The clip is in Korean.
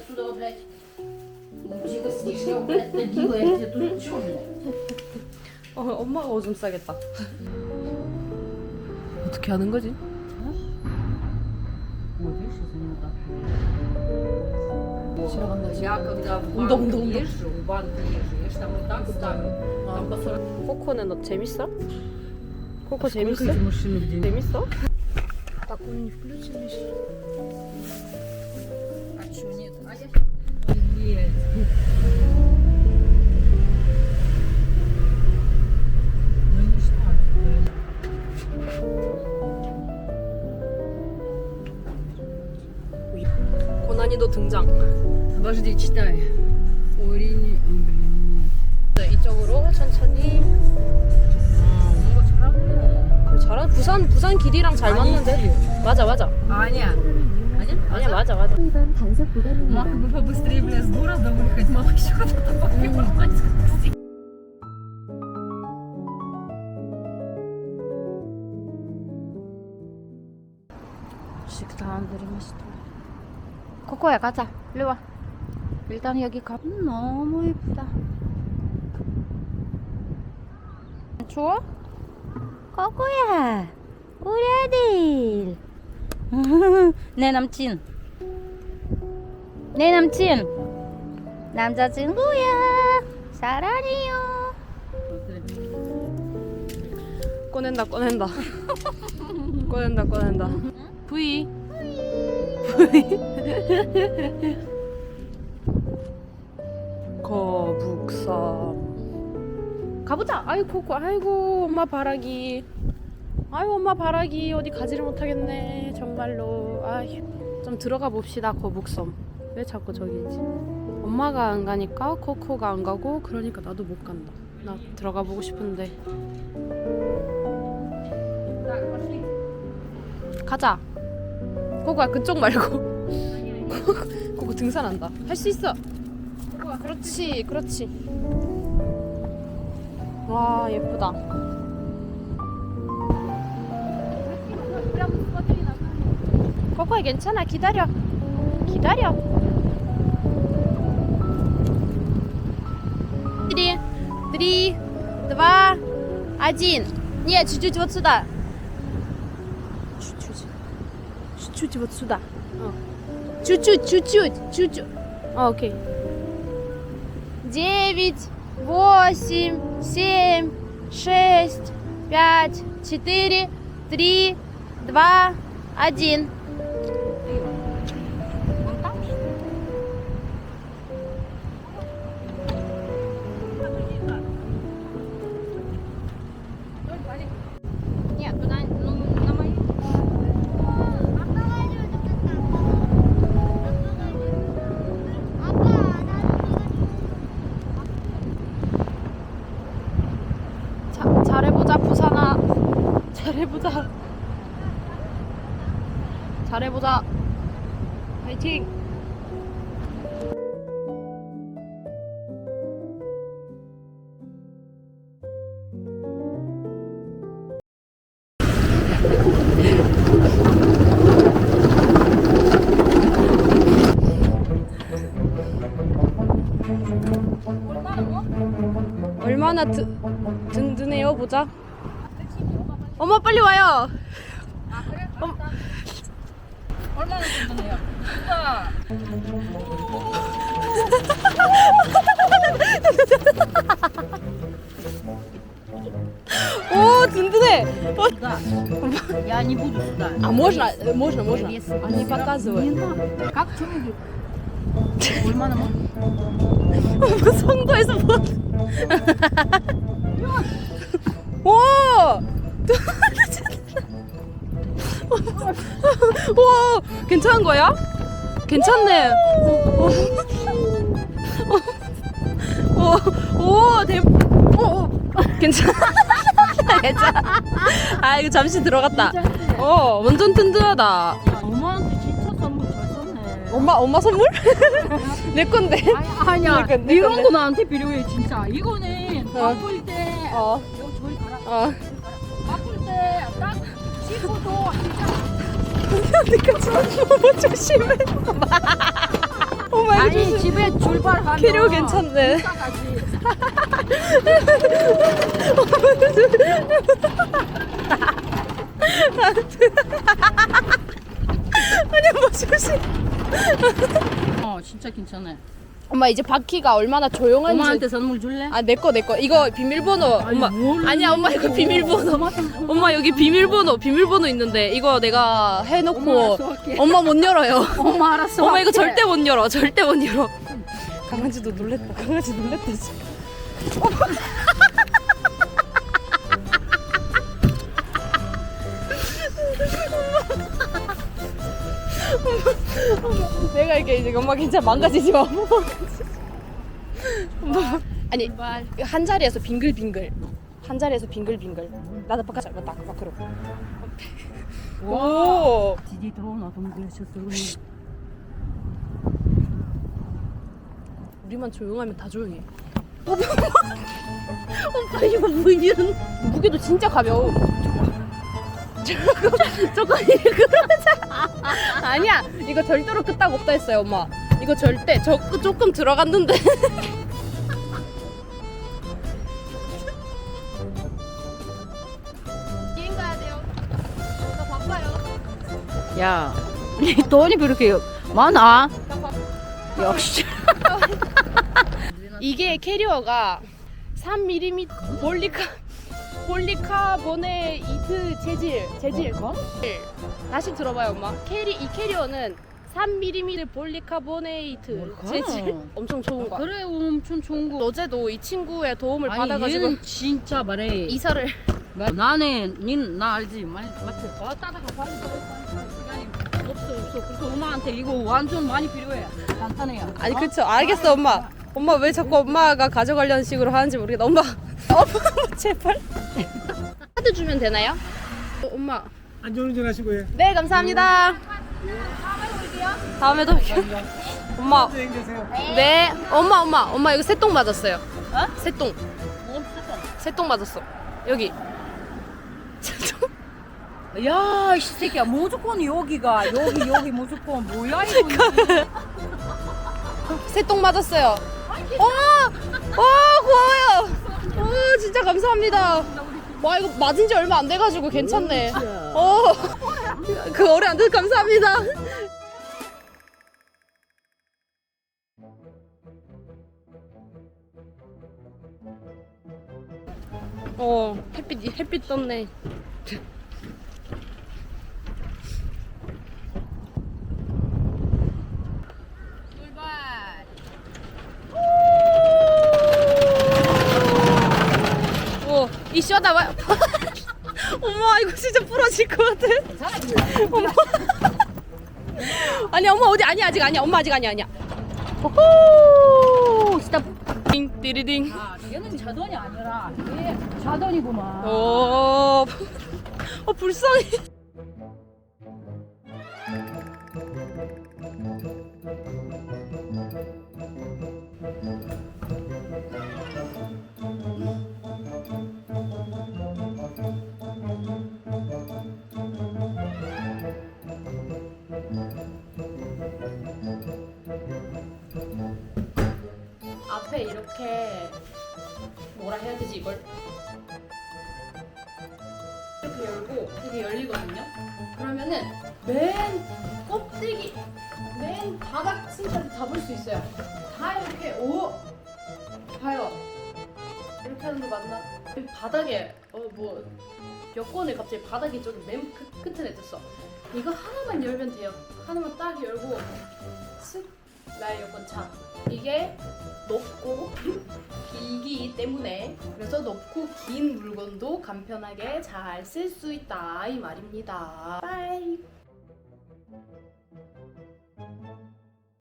отсюда, блядь. Мужика с вишней, блядь, набила, я тебе тут чё, блядь? 어, 엄마가 오줌 싸겠다. 어떻게 하는 거지? Вот, видишь, если не вот так. 지나간다, Я когда в Унда, банк унда, унда. езжу, в банк езжу, я ж там вот так ставлю. Там по 40 코코는 너 재밌어? 코코 재밌어? Сколько эти машины в день? 재밌어? Так он не включен еще. 고난이도 등장. Подожди, читай. Урини, блин. 네, 이쪽으로 천천히. А, ну вот 잘하네. 그 잘한 부산 부산 길이랑 잘 맞는데. 맞아 맞아. Аня. Аня? 아니야 맞아 맞아. 일반 단속 구간입니다. Мог бы побыстрее, бля, с города выехать, мало еще куда-то поехать. 식당들이 맛있다. 코코야 가자. 일로 와. 일단 여기 가. 음, 너무 예쁘다. 추워? 코코야. 우리 아들. 내 남친. 내 남친. 남자친구야. 사랑해요. 꺼낸다 꺼낸다. 꺼낸다 꺼낸다. V. 거북선. 가보자. 아이 코코. 아이고 엄마 바라기. 아이고 엄마 바라기 어디 가지를 못하겠네. 정말로. 아휴. 좀 들어가 봅시다 거북섬. 왜 자꾸 저기 있지? 엄마가 안 가니까 코코가 안 가고 그러니까 나도 못 간다. 나 들어가 보고 싶은데. 가자. 코코야 그쪽 말고. 코코 등산한다. 할 수 있어. 그렇지, 그렇지. 와 예쁘다. 코코야 괜찮아 기다려. 기다려. Три, три, два, один. Нет, чуть-чуть вот сюда. Чуть-чуть. Чуть-чуть вот сюда. О. Чуть-чуть, чуть-чуть, чуть-чуть. О, окей. Девять, восемь, семь, шесть, пять, четыре, три, два, один. Нет, туда, ну, на мою. 자, 잘해보자 부산아. 잘해보자. 잘해보자. 파이팅. 얼마나 드, 든든해요 보자. 엄마 빨리 와요. 엄- 얼마나 든든해요? 누가 오 든든해. 어, сюда? Я не буду сюда. а можно, Э, можно, можно. Вес. Они Не показывают. надо. Как что-нибудь? 얼마나 뭐? 성도에서 뭐? 오! 와, 괜찮은 거야? 괜찮네. 오, 오, 오, 대, 오, 오, 괜찮아. 괜찮아. 아, 이거 잠시 들어갔다. 어, 완전 든든하다. 엄마한테 진짜 선물 잘 썼네. 엄마, 엄마 선물? 내 건데. 아니, 건데, 이런. 거 나한테 필요해 진짜. 이거는 어. 바쁠 때. 어. 어. 너무 조심해. 오 마이 아니 집에 출발하면 캐리어 괜찮네. 아니 엄마 조심. 어 진짜 괜찮아. 엄마 이제 바퀴가 얼마나 조용한지. 엄마한테 선물 줄래? 아 내 거 내 거. 이거 비밀번호. 엄마 뭘 아니야 엄마 이거 비밀번호. 엄마 여기 비밀번호 비밀번호 있는데 이거 내가 해놓고 엄마 못 열어요. 엄마 알았어. 엄마 이거 절대 못 열어 절대 못 열어. 강아지도 놀랬다 강아지 놀랬다 진짜 이게 이제 엄마 괜찮아. 망가지지 마. 아니 한 자리에서 빙글빙글. 한 자리에서 빙글빙글. 나도 바깥 잡았다 밖으로. 오. 지디 들어오나 동그라셨어. 우리만 조용하면 다 조용해. 오빠 이거 무슨 무게도 진짜 가벼워 조금 조금 그러자 아니야. 이거 절대로 끄딱 없다 했어요 엄마. 이거 절대 저 조금 들어갔는데. 비행 가야 돼요. 저 바빠요. 야, 네 돈이 그렇게 많아? 역시. 이게 캐리어가 3mm 볼리카 볼리카보네이트 재질 재질 뭐? 다시 들어봐요 엄마 캐리 이 캐리어는 3mm 볼리카보네이트 뭘까? 재질 엄청 좋은 거야 그래 엄청 좋은 거. 어제도 이 친구의 도움을 아니 받아가지고 얘는 진짜 말해. 이사를 나는 닌나 알지? 말 맞지? 어 따다가 바로 시간이 없어 없어. 그래서 엄마한테 이거 완전 많이 필요해. 간단해요. 아니 그쵸 알겠어 엄마 엄마 왜 자꾸 엄마가 가져가려는 식으로 하는지 모르겠다 엄마 엄마 제발 카드 주면 되나요? 어, 엄마 안전운전 하시고 요. 네 감사합니다. 다음에도 올게요. 엄마. 네 엄마 엄마 엄마 이거 새똥 맞았어요. 새똥 새똥 맞았어 여기. 새똥. 야, 이 새끼야 무조건 여기가 여기 여기 무조건 뭐야 이거? 새똥 맞았어요. 와, 와 고마워요. 오 진짜 감사합니다. 와 이거 맞은 지 얼마 안 돼가지고 괜찮네. 어, 그 어려 안 돼. 감사합니다. 어 햇빛 햇빛 떴네. 오, 이 쇼다 와. 엄마 이거 진짜 부러질 것 같아. 엄마. 아니 엄마 어디 아니 아직 아니야. 엄마 아직 아니야 아니야. 호호 스탑. 띵 띠리딩. 아, 얘는 자돈이 아니라 얘 자돈이구만. 오. 어 불쌍해. 이렇게 뭐라 해야 되지 이걸 이렇게 열고 이게 열리거든요. 그러면은 맨 껍데기, 맨 바닥 층까지 다볼수 있어요. 다 이렇게 오 봐요. 이렇게 하는 거 맞나? 바닥에 어뭐 여권을 갑자기 바닥에 저기 맨 끝, 끝에 내뒀어. 이거 하나만 열면 돼요. 하나만 딱 열고 쓱 나의 여권 차. 이게 높고 길기 때문에 그래서 높고 긴 물건도 간편하게 잘 쓸 수 있다 이 말입니다. 빠이.